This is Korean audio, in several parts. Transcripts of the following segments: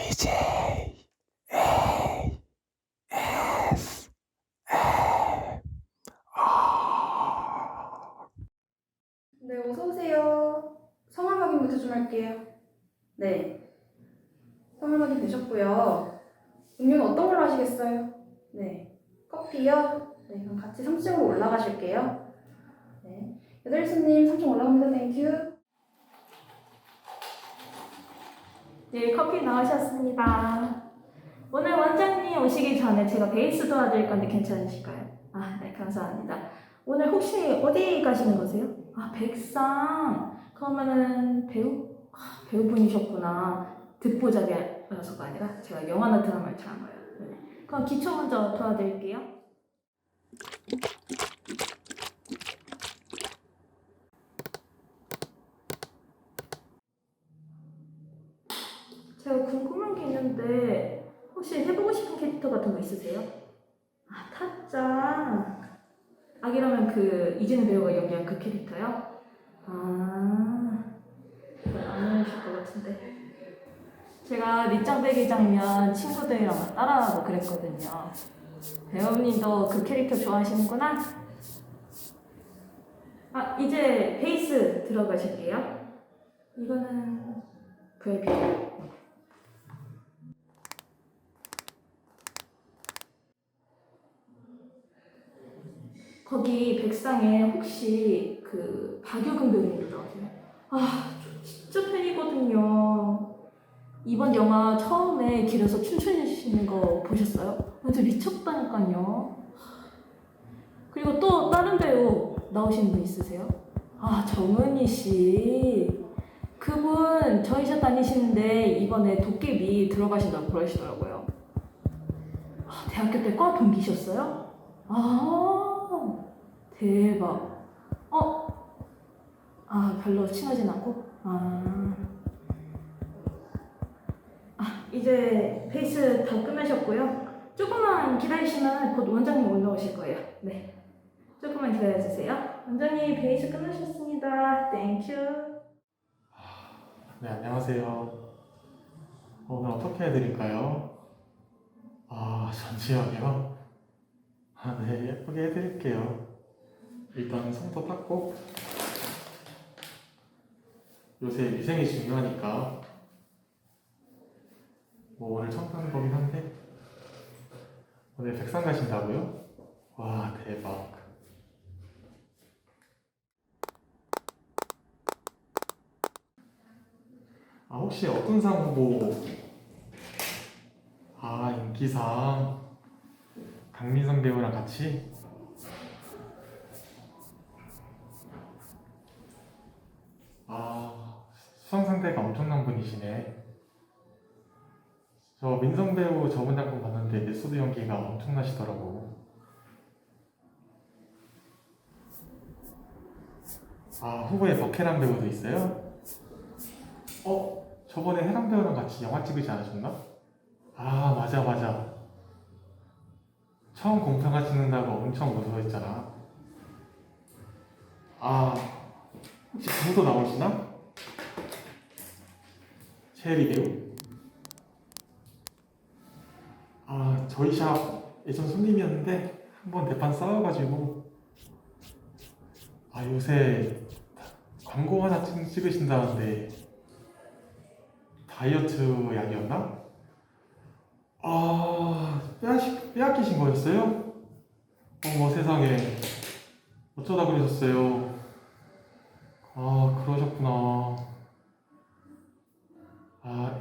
VJ A S M R 네, 어서 오세요. 성함 확인부터 좀 할게요. 네. 성함 확인 되셨고요. 음료는 어떤 걸로 하시겠어요? 네. 커피요? 네, 그럼 같이 3층으로 올라가실게요. 네. 여덟 손님 3층 올라갑니다. 땡큐. 네, 커피 나오셨습니다. 오늘 원장님 오시기 전에 제가 베이스 도와드릴 건데 괜찮으실까요? 아, 네, 감사합니다. 오늘 혹시 어디 가시는 거세요? 아, 백상. 그러면은 배우? 아, 배우분이셨구나. 듣보잡이라서가 아니라 제가 영화나 드라마를 잘안 봐요. 네. 그럼 기초 먼저 도와드릴게요. 제가 궁금한 게 있는데 혹시 해보고 싶은 캐릭터 같은 거 있으세요? 아 타짜. 아기라면 그 이진우 배우가 연기한 그 캐릭터요? 아 그건 안 어울리실 것 같은데. 제가 밑장빼기 장면 친구들이랑 막 따라하고 그랬거든요. 배우님도 그 캐릭터 좋아하시는구나. 아 이제 베이스 들어가실게요. 이거는 VIP 거기 백상에 혹시 그 박유근 배우님도 나오세요? 아, 저 진짜 팬이거든요. 이번 영화 처음에 길에서 춤추시는 거 보셨어요? 완전 미쳤다니까요. 그리고 또 다른 배우 나오시는 분 있으세요? 아, 정은희 씨. 그분 저희 샵 다니시는데 이번에 도깨비 들어가신다고 그러시더라고요. 아, 대학교 때 과 동기셨어요? 아, 대박. 어? 아, 별로 친하진 않고? 아. 아, 이제 페이스 다 끝나셨고요. 조금만 기다리시면 곧 원장님 올라오실 거예요. 네. 조금만 기다려주세요. 원장님 베이스 끝나셨습니다. 땡큐. 네, 안녕하세요. 오늘 어떻게 해드릴까요? 아, 전지현이요? 아, 네, 예쁘게 해드릴게요. 일단 손도 닦고, 요새 위생이 중요하니까, 뭐 오늘 처음 타는 거긴 한데, 오늘 백상 가신다고요? 와, 대박. 아, 혹시 어떤 상 후보? 아, 인기상. 강민성 배우랑 같이? 아, 수상 상대가 엄청난 분이시네. 저 민성 배우 저번 작품 봤는데 메소드 연기가 엄청나시더라고. 아, 후보에 버케란 배우도 있어요? 어? 저번에 해랑 배우랑 같이 영화 찍으지 않으셨나? 아 맞아 맞아 처음 공평화 찍는다고 엄청 무서워했잖아 아 혹시 그분도 나오시나? 최혜리 배우? 아 저희 샵 예전 손님이었는데 한번 대판 싸워가지고 아 요새 광고 하나 찍- 찍으신다는데 다이어트 약이었나? 아, 빼앗기, 빼앗기신 거였어요? 어머 세상에. 어쩌다 그러셨어요? 아, 그러셨구나. 아,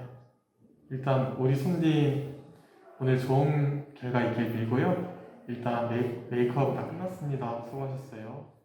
일단 우리 손님 오늘 좋은 결과 있길 빌고요. 일단 메이, 메이크업 다 끝났습니다. 수고하셨어요.